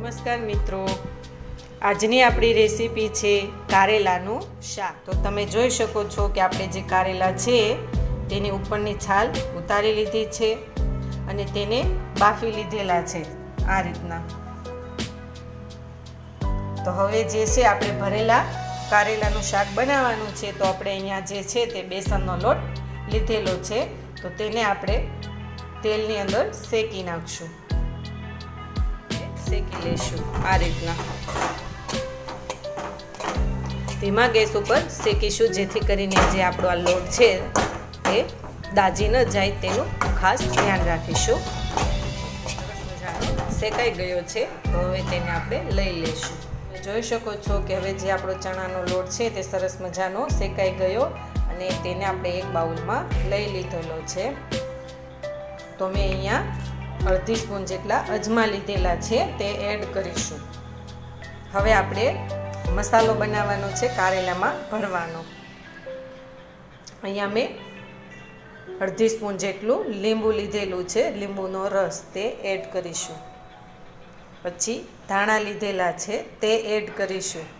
નમસ્કાર મિત્રો. આજની આપણી રેસીપી છે કારેલાનું શાક. તો તમે જોઈ શકો છો કે આપણે જે કારેલા છે તેની ઉપરની છાલ ઉતારી લીધી છે અને તેને બાફી લીધેલા છે આ રીતના. તો હવે જે છે આપણે ભરેલા કારેલાનું શાક બનાવવાનું છે તો આપણે અહીંયા જે છે તે બેસનનો લોટ લીધેલો છે. તો તેને આપણે તેલની અંદર શેકી નાખશું. શેકી લઈશું આ રીતના. ધીમા ગેસ ઉપર શેકીશું, જેથી કરીને જે આપણો આ લોટ છે તે દાજી ન જાય તેનું ખાસ ધ્યાન રાખીશું. શેકાઈ ગયો છે, તો હવે તેને આપણે લઈ લઈશું જોઈ શકો છો કે હવે જે આપણો ચણાનો લોટ છે તે સરસ મજાનો શેકાઈ ગયો અને તેને આપણે એક બાઉલમાં લઈ લીધેલો છે. તો મેં અહીંયા અડધી સ્પૂન જેટલા અજમા લીધેલા છે, તે એડ કરીશું. હવે આપણે મસાલો બનાવવાનો છે, કારેલામાં ભરવાનો. અહીંયા મેં અડધી સ્પૂન જેટલું લીંબુ લીધેલું છે, લીંબુનો રસ તે એડ કરીશું. પછી ધાણા લીધેલા છે, તે એડ કરીશું.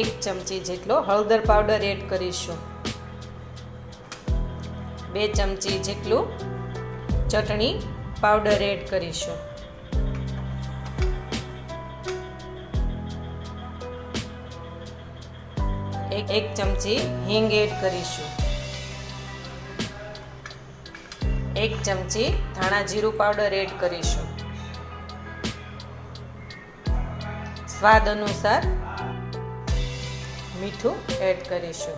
એક ચમચી જેટલો હળદર પાવડર એડ કરીશું. બે ચમચી જેટલું ચટણી પાવડર એડ કરીશું. એક એક ચમચી હિંગ એડ કરીશું. એક ચમચી ધાણા જીરું પાવડર એડ કરીશું. સ્વાદ અનુસાર મીઠું એડ કરીશું.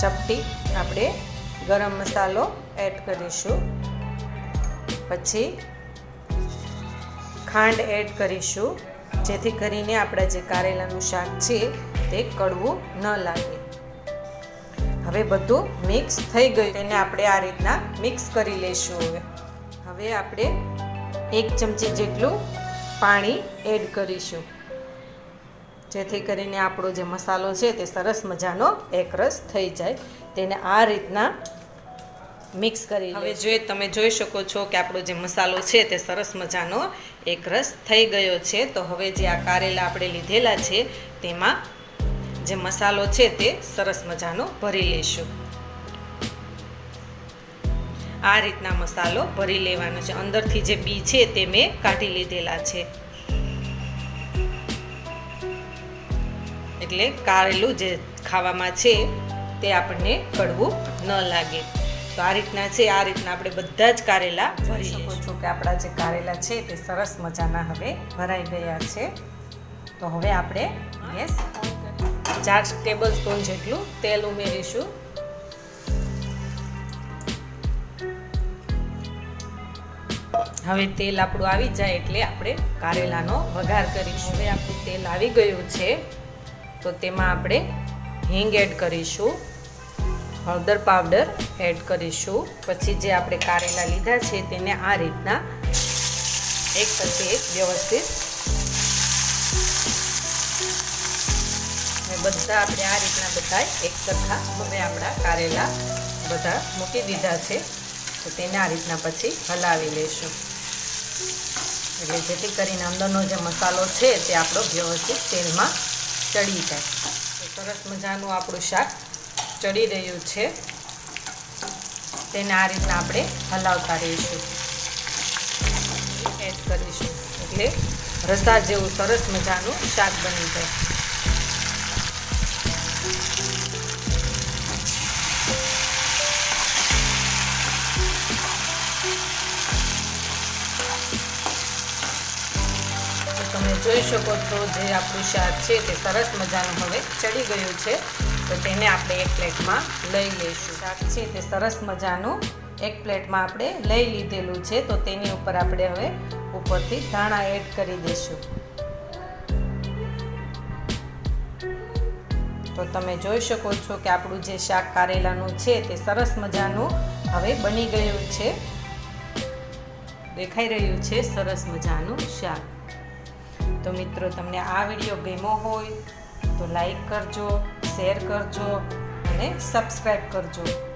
ચપટી આપણે ગરમ મસાલો એડ કરીશું. પછી ખાંડ એડ કરીશું. જેથી કરીને આપણા જે કારેલાનું શાક છે તે કડવું ન લાગે. હવે બધું મિક્સ થઈ ગયું. તેને આપણે આ રીતના મિક્સ કરી લઈશું હવે. હવે આપણે એક ચમચી જેટલું પાણી એડ કરીશું. જેથી કરીને આપણો જે મસાલો છે તે સરસ મજાનો એકરસ થઈ જાય. તેને આ રીતના મિક્સ કરી હવે જે તમે જોઈ શકો છો કે આપણો જે મસાલો છે તે સરસ મજાનો એકરસ થઈ ગયો છે. તો હવે જે આ કારેલા આપણે લીધેલા છે તેમાં જે મસાલો છે તે સરસ મજાનો ભરી લઈશું આ રીતના મસાલો ભરી લેવાનો છે. અંદરથી જે બી છે તે મેં કાઢી લીધેલા છે. એટલે કારેલું જે ખાવામાં છે તે આપણને કડવું ન લાગે. તો આ રીતના છે આ રીતના આપણે બધા જ કારેલા ભરી શકો છો કે આપણા જે કારેલા છે તે સરસ મજાના હવે ભરાઈ ગયા છે. તો હવે આપણે ગેસ ચાર ટેબલ સ્પૂન જેટલું તેલ ઉમેરીશું. હવે તેલ આપણું આવી જાય એટલે આપણે કારેલાનો વઘાર કરીશું. હવે આપણું તેલ આવી ગયું છે, તો તેમાં આપણે હિંગ એડ કરીશું, હળદર પાવડર એડ કરીશું. પછી જે આપણે કારેલા લીધા છે તેને આ રીતના એક પછી એક વ્યવસ્થિત બધા આપણે આ રીતના બધા એક સરખા હવે આપણા કારેલા બધા મૂકી દીધા છે, તો તેને આ રીતના પછી હલાવી લઈશું એટલે જેથી કરીને અંદરનો જે મસાલો છે તે આપણો વ્યવસ્થિત તેલમાં ચડી જાય. સરસ મજાનું આપણું શાક ચડી રહ્યું છે. તેને આ રીતના આપણે હલાવતા રહીશું. એડ કરીશું. એટલે રસા જેવું સરસ મજાનું શાક બની જાય. જોઈ શકો છો જે આપણું શાક છે તે સરસ મજાનું હવે ચડી ગયું છે. તો તેને આપણે એક પ્લેટમાં લઈ લઈશું. શાક છે તે સરસ મજાનું એક પ્લેટમાં આપણે લઈ લીધેલું છે. તો તેની ઉપર આપણે હવે ઉપરથી ધાણા એડ કરી દઈશું. તો તમે જોઈ શકો છો કે આપણું જે શાક કારેલાનું છે તે સરસ મજાનું હવે બની ગયું છે. દેખાઈ રહ્યું છે સરસ મજાનું શાક. તો મિત્રો, તમને આ વીડિયો ગમ્યો હોય તો લાઈક કરજો શેર કરજો અને સબસ્ક્રાઈબ કરજો.